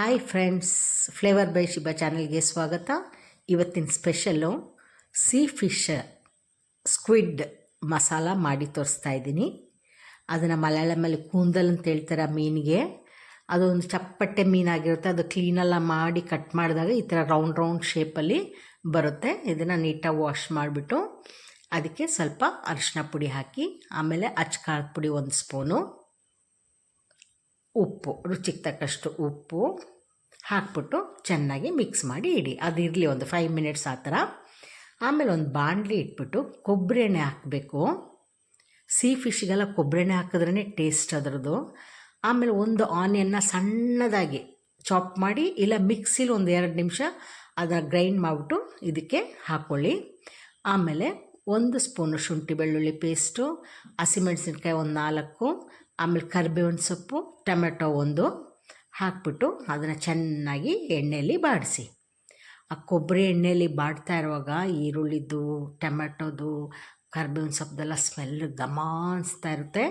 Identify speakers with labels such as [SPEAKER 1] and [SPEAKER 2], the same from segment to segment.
[SPEAKER 1] Hi friends flavour by Shiba ಚಾನಲ್ಗೆ ಸ್ವಾಗತ. ಇವತ್ತಿನ special sea fish squid masala ಮಾಡಿ ತೋರಿಸ್ತಾ ಇದ್ದೀನಿ. ಅದನ್ನು ಮಲಯಾಳಮಲ್ಲಿ ಕೂಂದಲ್ ಅಂತ ಹೇಳ್ತಾರೆ ಆ ಮೀನಿಗೆ. ಅದೊಂದು ಚಪ್ಪಟ್ಟೆ ಮೀನಾಗಿರುತ್ತೆ. ಅದು ಕ್ಲೀನೆಲ್ಲ ಮಾಡಿ ಕಟ್ ಮಾಡಿದಾಗ ಈ ಥರ ರೌಂಡ್ ರೌಂಡ್ ಶೇಪಲ್ಲಿ ಬರುತ್ತೆ. ಇದನ್ನು ನೀಟಾಗಿ ವಾಶ್ ಮಾಡಿಬಿಟ್ಟು ಅದಕ್ಕೆ ಸ್ವಲ್ಪ ಅರಿಶಿನ ಪುಡಿ ಹಾಕಿ, ಆಮೇಲೆ ಅಚ್ಕಾರದ ಪುಡಿ ಒಂದು ಸ್ಪೂನು ಉಪ್ಪು, ರುಚಿಗೆ ತಕ್ಕಷ್ಟು ಉಪ್ಪು ಹಾಕ್ಬಿಟ್ಟು ಚೆನ್ನಾಗಿ ಮಿಕ್ಸ್ ಮಾಡಿ ಇಡಿ. ಅದು ಇರಲಿ ಒಂದು ಫೈವ್ ಮಿನಿಟ್ಸ್ ಆ ಥರ. ಆಮೇಲೆ ಒಂದು ಬಾಣಲಿ ಇಟ್ಬಿಟ್ಟು ಕೊಬ್ಬರಿ ಎಣ್ಣೆ ಹಾಕಬೇಕು. ಸೀ ಫಿಶ್ಗೆಲ್ಲ ಕೊಬ್ಬರಿ ಎಣ್ಣೆ ಹಾಕಿದ್ರೇ ಟೇಸ್ಟ್ ಅದರದ್ದು. ಆಮೇಲೆ ಒಂದು ಆನಿಯನ್ನ ಸಣ್ಣದಾಗಿ ಚಾಪ್ ಮಾಡಿ, ಇಲ್ಲ ಮಿಕ್ಸಿಲಿ ಒಂದು ಎರಡು ನಿಮಿಷ ಅದನ್ನು ಗ್ರೈಂಡ್ ಮಾಡಿಬಿಟ್ಟು ಇದಕ್ಕೆ ಹಾಕ್ಕೊಳ್ಳಿ ಆಮೇಲೆ ಒಂದು ಸ್ಪೂನು ಶುಂಠಿ ಬೆಳ್ಳುಳ್ಳಿ ಪೇಸ್ಟು ಹಸಿಮೆಣಸಿನ್ಕಾಯಿ ಒಂದು ನಾಲ್ಕು, ಆಮೇಲೆ ಕರಿಬೇವಿನ ಸೊಪ್ಪು, ಟೊಮೆಟೊ ಒಂದು ಹಾಕ್ಬಿಟ್ಟು ಅದನ್ನು ಚೆನ್ನಾಗಿ ಎಣ್ಣೆಯಲ್ಲಿ ಬಾಡಿಸಿ. ಆ ಕೊಬ್ಬರಿ ಎಣ್ಣೆಯಲ್ಲಿ ಬಾಡ್ತಾ ಇರುವಾಗ ಈರುಳ್ಳಿದ್ದು ಟೊಮೆಟೊದು, ಕರ್ಬೇವಿನ ಸೊಪ್ಪದೆಲ್ಲ ಸ್ಮೆಲ್ ಘಮ ಅನಿಸ್ತಾ ಇರುತ್ತೆ.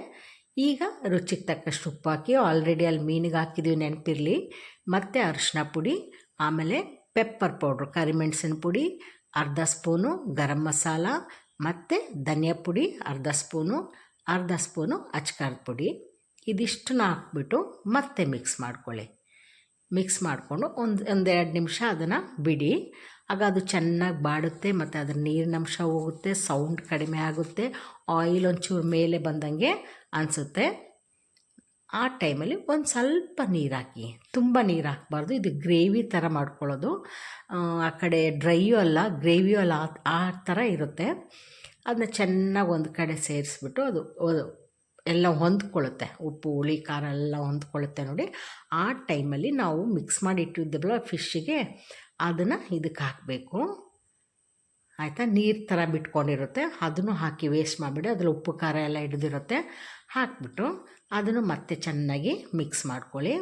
[SPEAKER 1] ಈಗ ರುಚಿಗೆ ತಕ್ಕಷ್ಟು ಉಪ್ಪು ಹಾಕಿ ಆಲ್ರೆಡಿ ಅಲ್ಲಿ ಮೀನಿಗೆ ಹಾಕಿದ್ದೀವಿ ನೆನಪಿರಲಿ. ಮತ್ತು ಅರಿಶಿನ ಪುಡಿ, ಆಮೇಲೆ ಪೆಪ್ಪರ್ ಪೌಡ್ರು ಕರಿಮೆಣಸಿನ ಪುಡಿ ಅರ್ಧ ಸ್ಪೂನು ಗರಂ ಮಸಾಲ ಮತ್ತು ಧನಿಯಾ ಪುಡಿ, ಅರ್ಧ ಸ್ಪೂನು ಅರ್ಧ ಸ್ಪೂನು ಅಚ್ಕಾರದ ಪುಡಿ. ಇದಿಷ್ಟನ್ನ ಹಾಕ್ಬಿಟ್ಟು ಮತ್ತೆ ಮಿಕ್ಸ್ ಮಾಡ್ಕೊಳ್ಳಿ. ಮಿಕ್ಸ್ ಮಾಡಿಕೊಂಡು ಒಂದು, ಒಂದೆರಡು ನಿಮಿಷ ಅದನ್ನು ಬಿಡಿ. ಆಗ ಅದು ಚೆನ್ನಾಗಿ ಬಾಡುತ್ತೆ, ಮತ್ತು ಅದ್ರ ನೀರಿನಂಶ ಹೋಗುತ್ತೆ ಸೌಂಡ್ ಕಡಿಮೆ ಆಗುತ್ತೆ ಆಯಿಲ್ ಒಂಚೂರು ಮೇಲೆ ಬಂದಂಗೆ ಅನಿಸುತ್ತೆ. ಆ ಟೈಮಲ್ಲಿ ಒಂದು ಸ್ವಲ್ಪ ನೀರು ಹಾಕಿ ತುಂಬ ನೀರು ಹಾಕಬಾರ್ದು ಇದು ಗ್ರೇವಿ ಥರ ಮಾಡ್ಕೊಳ್ಳೋದು. ಆ ಕಡೆ ಡ್ರೈಯೂ ಅಲ್ಲ, ಗ್ರೇವಿಯೂ ಅಲ್ಲ, ಆ ಥರ ಇರುತ್ತೆ. ಅದನ್ನ ಚೆನ್ನಾಗಿ ಒಂದು ಕಡೆ ಸೇರಿಸ್ಬಿಟ್ಟು ಅದು ಎಲ್ಲ ಹೊಂದ್ಕೊಳ್ಳುತ್ತೆ. ಉಪ್ಪು, ಹುಳಿ, ಖಾರ ಎಲ್ಲ ಹೊಂದ್ಕೊಳ್ಳುತ್ತೆ ನೋಡಿ. ಆ ಟೈಮಲ್ಲಿ ನಾವು ಮಿಕ್ಸ್ ಮಾಡಿ ಫಿಶ್ಶಿಗೆ ಅದನ್ನು ಇದಕ್ಕೆ ಹಾಕಬೇಕು. ಆಯಿತಾ? ನೀರು ಥರ ಬಿಟ್ಕೊಂಡಿರುತ್ತೆ. ಅದನ್ನು ಹಾಕಿ ವೇಸ್ಟ್ ಮಾಡಿಬಿಡಿ. ಅದ್ರಲ್ಲಿ ಉಪ್ಪು, ಖಾರ ಎಲ್ಲ ಹಿಡಿದಿರುತ್ತೆ. ಹಾಕಿಬಿಟ್ಟು ಅದನ್ನು ಮತ್ತೆ ಚೆನ್ನಾಗಿ ಮಿಕ್ಸ್ ಮಾಡ್ಕೊಳ್ಳಿ.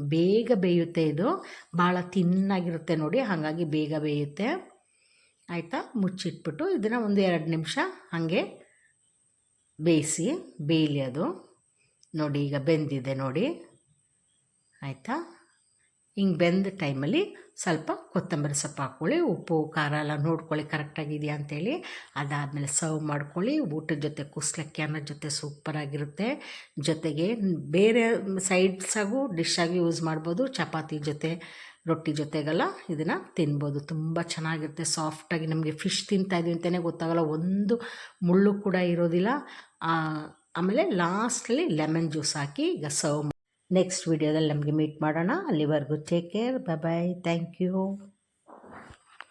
[SPEAKER 1] ಬೇಗ ಬೇಯುತ್ತೆ ಇದು. ಭಾಳ ತಿನ್ನಾಗಿರುತ್ತೆ ನೋಡಿ. ಹಾಗಾಗಿ ಬೇಗ ಬೇಯುತ್ತೆ. ಆಯಿತಾ? ಮುಚ್ಚಿಟ್ಬಿಟ್ಟು ಇದನ್ನು ಒಂದು ಎರಡು ನಿಮಿಷ ಹಾಗೆ ಬೇಯಿಸಿ ಬೇಯಲಿ ಅದು. ನೋಡಿ, ಈಗ ಬೆಂದಿದೆ ನೋಡಿ. ಆಯಿತಾ? ಹಿಂಗೆ ಬೆಂದ ಟೈಮಲ್ಲಿ ಸ್ವಲ್ಪ ಕೊತ್ತಂಬರಿ ಸೊಪ್ಪು ಹಾಕ್ಕೊಳ್ಳಿ ಉಪ್ಪು, ಖಾರ ಎಲ್ಲ ನೋಡ್ಕೊಳ್ಳಿ ಕರೆಕ್ಟಾಗಿದೆಯಾ ಅಂತೇಳಿ. ಅದಾದಮೇಲೆ ಸರ್ವ್ ಮಾಡ್ಕೊಳ್ಳಿ. ಊಟದ ಜೊತೆ ಕುಸ್ಲಕ್ಕಿ ಅನ್ನೋ ಜೊತೆ ಸೂಪರಾಗಿರುತ್ತೆ ಜೊತೆಗೆ ಬೇರೆ ಸೈಡ್ಸಾಗೂ ಡಿಶ್ಶಾಗಿ ಯೂಸ್ ಮಾಡ್ಬೋದು. ಚಪಾತಿ ಜೊತೆ, ರೊಟ್ಟಿ ಜೊತೆಗೆಲ್ಲ ಇದನ್ನು ತಿನ್ಬೋದು. ತುಂಬ ಚೆನ್ನಾಗಿರುತ್ತೆ. ಸಾಫ್ಟಾಗಿ ನಮಗೆ ಫಿಶ್ ತಿಂತಾ ಇದ್ದೀವಿ ಅಂತಲೇ ಗೊತ್ತಾಗಲ್ಲ. ಒಂದು ಮುಳ್ಳು ಕೂಡ ಇರೋದಿಲ್ಲ. ಆಮೇಲೆ ಲಾಸ್ಟಲ್ಲಿ ಲೆಮನ್ ಜ್ಯೂಸ್ ಹಾಕಿ ಈಗ ಸರ್ವ್ ನೆಕ್ಸ್ಟ್ ವೀಡಿಯೋದಲ್ಲಿ ನಮಗೆ ಮೀಟ್ ಮಾಡೋಣ. ಅಲ್ಲಿವರೆಗೂ take care bye bye thank you